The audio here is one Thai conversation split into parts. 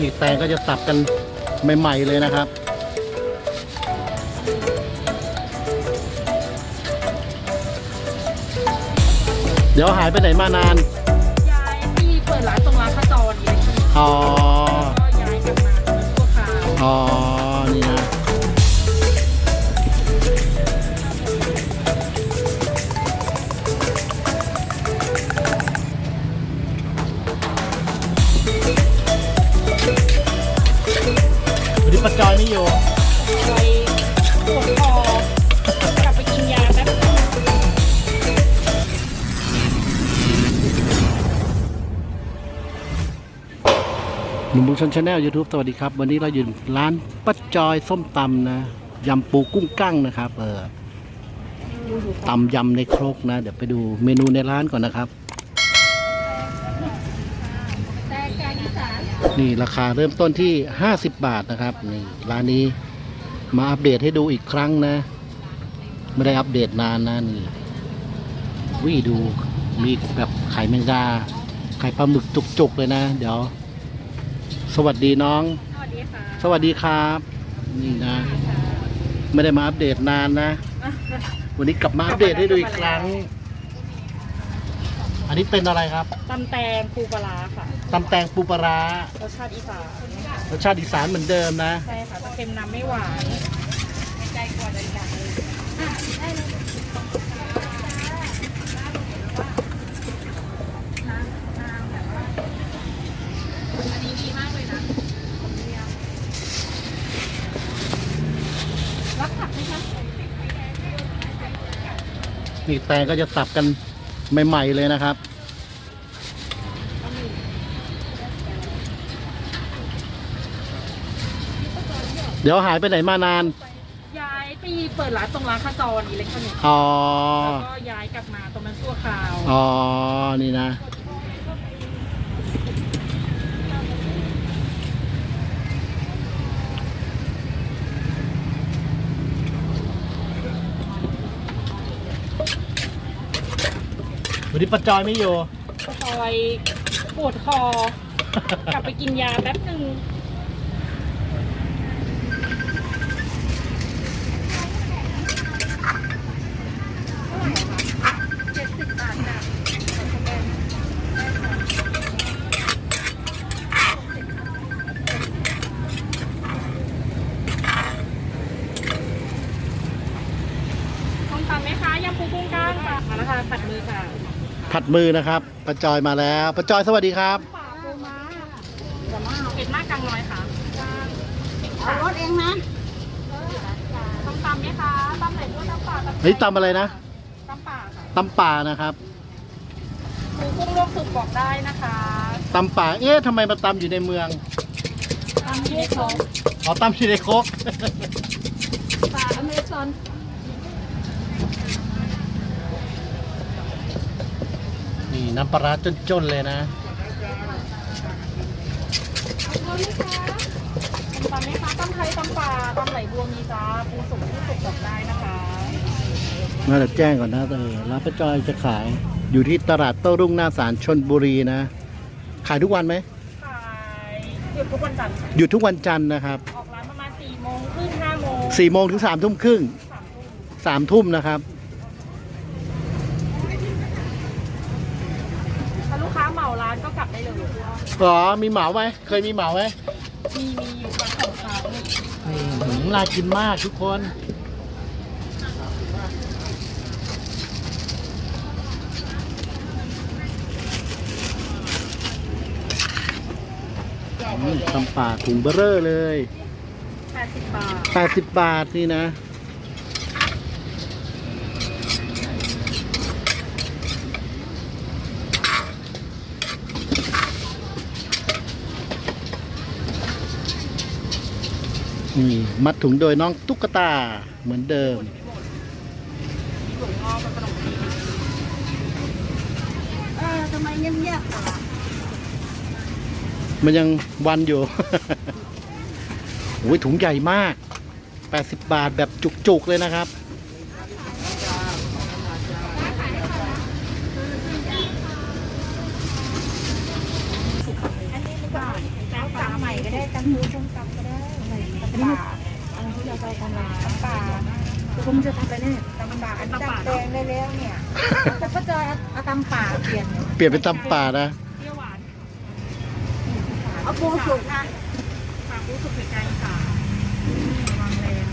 นี่แตงก็จะสับกันใหม่ ๆ เลยนะครับ เดี๋ยวหายไปไหนมานานย้ายที่เปิดร้านตรงร้านขจรนี่เลยอ๋อ ก็ย้ายกลับมาเป็นชั่วคราว อ๋อ นุ่มบุญชนชาแนลยูทูบสวัสดีครับ วันนี้เราอยู่ร้านป้าจอยส้มตำนะยำปูกุ้งกั้งนะครับ เออตำยำในครกนะ เดี๋ยวไปดูเมนูในร้านก่อนนะครับนนี่ราคาเริ่มต้นที่ 50 บาทนะครับนี่ร้านนี้มาอัปเดตให้ดูอีกครั้งนะ ไม่ได้อัปเดตนานนะนี่วิดูมีแบบไข่แมงดาไข่ปลาหมึกจุกๆเลยนะ เดี๋ยว สวัสดีน้อง สวัสดีค่ะ สวัสดีครับ นี่นะ ไม่ได้มาอัปเดตนานนะ วันนี้กลับมาอัปเดตให้ดูอีกครั้ง อันนี้เป็นอะไรครับตำแตงปูปลาร้าค่ะตำแตงปูปลาร้ารสชาติอีสานรสชาติอีสานเหมือนเดิมนะ ใช่ค่ะจะเค็มน้ำไม่หวานใจกว่าใจอยากเลย รับผักไหมคะ นี่แตงก็จะสับกันใหม่ ๆ เลยนะครับ เดี๋ยวหายไปไหนมานาน ย้ายไปเปิดร้านตรงร้านขจรอิเล็กทรอนิกส์อ๋อ แล้วก็ย้ายกลับมาตรงนั้นชั่วคราว อ๋อ นี่นะ วันนี้ป้าจอยไม่อยู่คอยปวดคอ กลับไปกินยาแป๊บหนึ่งต้องทำไหมคะยำปูกุ้งก้างค่ะมาแล้วค่ะผัดมือค่ะ ผัดมือนะครับป้าจอยมาแล้วป้าจอยสวัสดีครับป่าปูม้าเผ็ดมากกลางน้อยค่ะเอารถเองนะต้องตำไหมคะตำไหนด้วยตำป่าตำเฮ้ยตำอะไรนะตำป่าค่ะตำป่านะครับปูกุ้งลวกสุกบอกได้นะคะตำป่าเอ๊ะทำไมมาตำอยู่ในเมืองตำที่สองอ๋อตำอยู่ในโคกป่าอเมซอน นี่น้ำปลาร้าจนๆเลยนะตำไหมคะตำไทยตำป่าตำไหลบัวมีจ้าปูสุกที่สุกบอกได้นะคะน่าจะแจ้งก่อนนะเออร้านป้าจอยจะขาย อยู่ที่ตลาดโต้รุ่งหน้าศาลชนบุรีนะ ขายทุกวันไหมขายหยุดทุกวันจันทร์ค่ะหยุดทุกวันจันทร์นะครับออกร้านประมาณ4โมงครึ่ง5โมงสี่โมงถึงสามทุ่มครึ่งสามทุ่มสามทุ่มนะครับ ได้เลยอ๋อมีเหมาไหมเคยมีเหมาไหมมีมีอยู่วันสองครั้งนี่หืมน่ากินมากทุกคน อืมตำป่าถุงเบอร์เร่อเลย80บาท 80 บาทนี่นะ นี่มัดถุงโดยน้องตุ๊กตาเหมือนเดิม เออทำไมเงียบๆล่ะมันยังวันอยู่ โอ้ยถุงใหญ่มาก 80 บาทแบบจุกๆเลยนะครับ อันนี้ก็แล้วตามมา หมูส้มตำก็ได้อะไรตำป่าอันนี้เราจะทำอะไรตำป่าคุณจะทำอะไรแน่ตำป่าอันตำป่า แดงได้แล้วเนี่ยแต่ก็จะเอาตำป่าเปลี่ยนเปลี่ยนเป็นตำป่านะเปรี้ยวหวานเอาปูสุกนะขาปูสุกไก่ค่ะวางแรง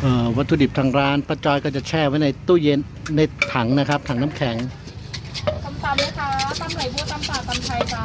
เอ่อวัตถุดิบทางร้านป้าจอยก็จะแช่ไว้ในตู้เย็นในถังนะครับ ถังน้ำแข็งตำตำเลยค่ะตำไหลบัวตำป่าตำไทยจ้า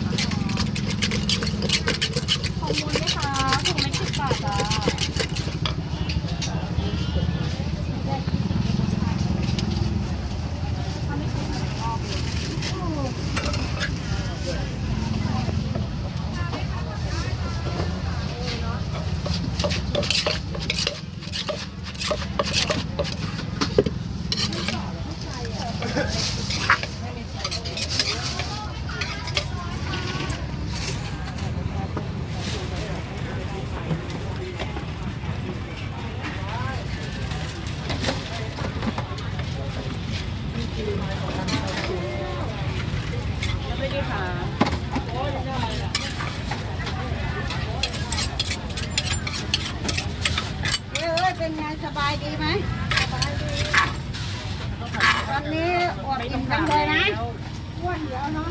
อ้วนเดี๋ยวเนาะ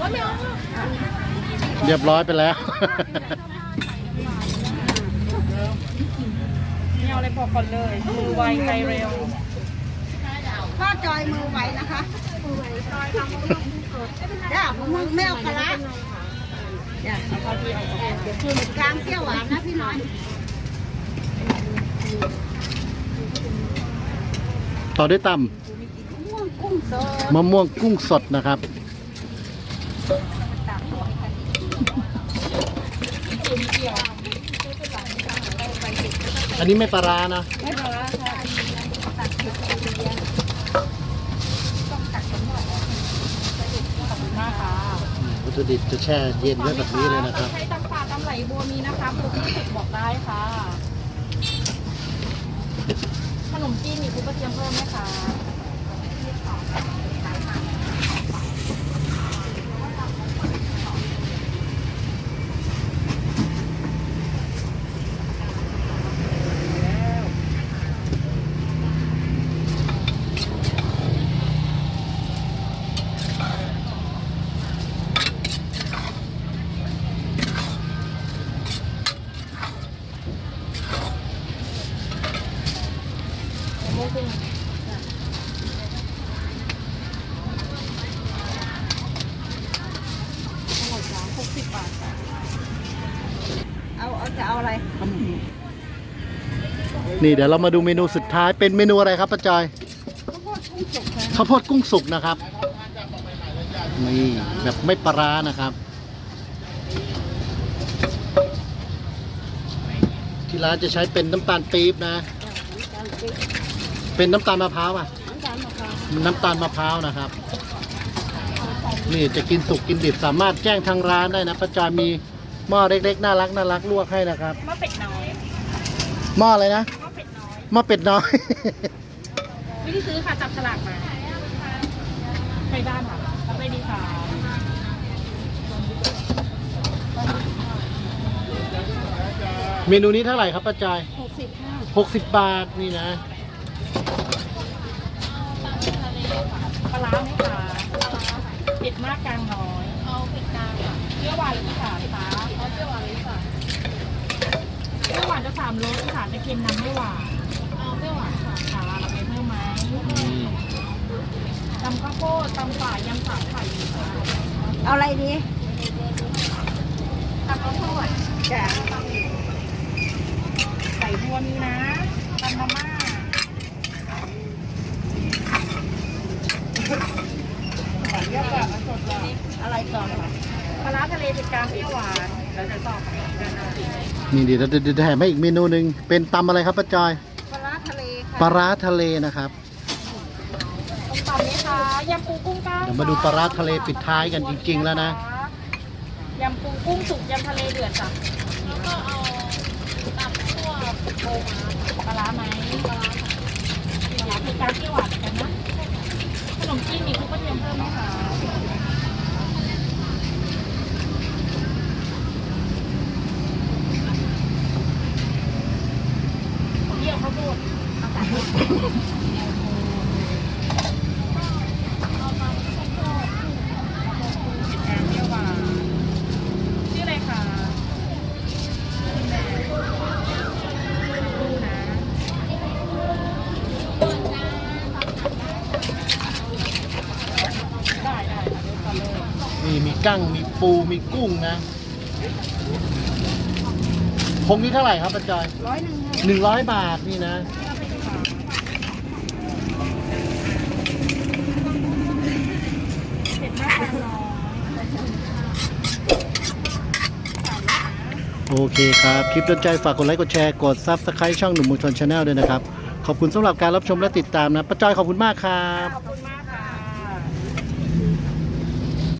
ก็ไม่เอาเรียบร้อยไปแล้วไม่เอาอะไรบอกก่อนเลย มือไวใจเร็วป้าจอยมือไหวนะคะมือไหวจอยทำมือจ้ามือไม่เอาปลาร้าจ้ะเอาที่เอาเอาคือกลางเที่ยวหวานนะพี่น้อยต่อด้วยตม่วงกุ้ง สดำมะม่วงกุ้งสดนะครับอันนี้ไม่ปลาร้านะไม่พอแล้วค่ะขอบคุณมากค่ะวัตถุดิบจะแช่เย็นไว้แบบนี้เลยนะครับ ใช้ตำป่าตำไหลบัวมีนะคะบุกที่สุดบอกได้ค่ะ ขนมจีนมีคุกกระเทียมเพิ่มไหมคะ หกสิบบาทค่ะ เอาเอาจะเอาอะไรนี่เดี๋ยวเรามาดูเมนูสุดท้ายเป็นเมนูอะไรครับป้าจอยข้าวโพดกุ้งสุกนะข้าวโพดกุ้งสุกนะครับนี่แบบไม่ปลาร้านะครับ ที่ร้านจะใช้เป็นน้ำตาลปี๊บนะ เป็นน้ำตาลมะพร้าวอะน้ำตาลมะพร้าวนะครับ นี่จะกินสุกกินดิบสามารถแจ้งทางร้านได้นะป้าจอยมีหม้อเล็กๆน่ารักน่ารักลวกให้นะครับ มะเป็ดน้อยหม้ออะไรนะมะเป็ดน้อยหม้อเป็ดน้อยวิธีซื้อค่ะจับฉลากมาใครบ้านค่ะรับได้ดีค่ะเมนูนี้เท่าไหร่ครับป้าจอยหกสิบห้าหกสิบบาทนี่นะ ปลาร้าไหมคะเผ็ดมากกลางน้อย เอาเผ็ดกลางค่ะเปรี้ยวหวานหรืออีสานคะเอาเปรี้ยวหวานหรืออีสานเปรี้ยวหวานจะสามรสอีสานจะเค็มน้ำไม่หวานเอาเปรี้ยวหวานค่ะค่ะเราไปเพิ่มไหมนี่ตำข้าวโพดตำป่ายำสามไข่ค่ะเอาอะไรดี ตำข้าวโพด จ้ะ ไก่บัวมีนะตำมาม่า อะไรก่อน ปลาร้าทะเลเผ็ดกลางเปรี้ยวหวานแล้วจะตอบกันนะ นี่เดี๋ยวเดี๋ยวเดี๋ยวแถมให้อีกเมนูหนึ่งเป็นตำอะไรครับป้าจอยปลาร้าทะเลค่ะปลาร้าทะเลนะครับต้มตำไหมคะยำปูกุ้งก้างเดี๋ยวมาดูปลาร้าทะเลปิดท้ายกันจริง ๆ แล้วนะคยำปูกุ้งสุกยำทะเลเดือดจ้ะแล้วก็เอาตับคั่วโปมาปลาร้าไหมปลาร้าอยากกินกลางที่หวานกันนะขนมจีนมีคุกกระเทียมเพิ่มไหมคะเยี่ยวข้าวโพดเอาสามลูกเอามาข้าวโพดแกงเขียวหวานชื่ออะไรคะคุณแม่ดูนะ ได้ได้ค่ะเดี๋ยวก่อนเลย นี่มี กั้ง มีปู มีกุ้งนะพงนี้เท่าไหร่ครับป้าจอยร้อยหนึ่งหนึ่งร้อยบาทนี่นะเผ็ดมากค่ะน้องโอเคครับ คลิปโดนใจฝากกดไลค์ กดแชร์ กดซับสไครต์ช่องหนุ่มมงชนชาแนลด้วยนะครับ ขอบคุณสำหรับการรับชมและติดตามนะป้าจอยขอบคุณมากครับ ขอบคุณมากค่ะ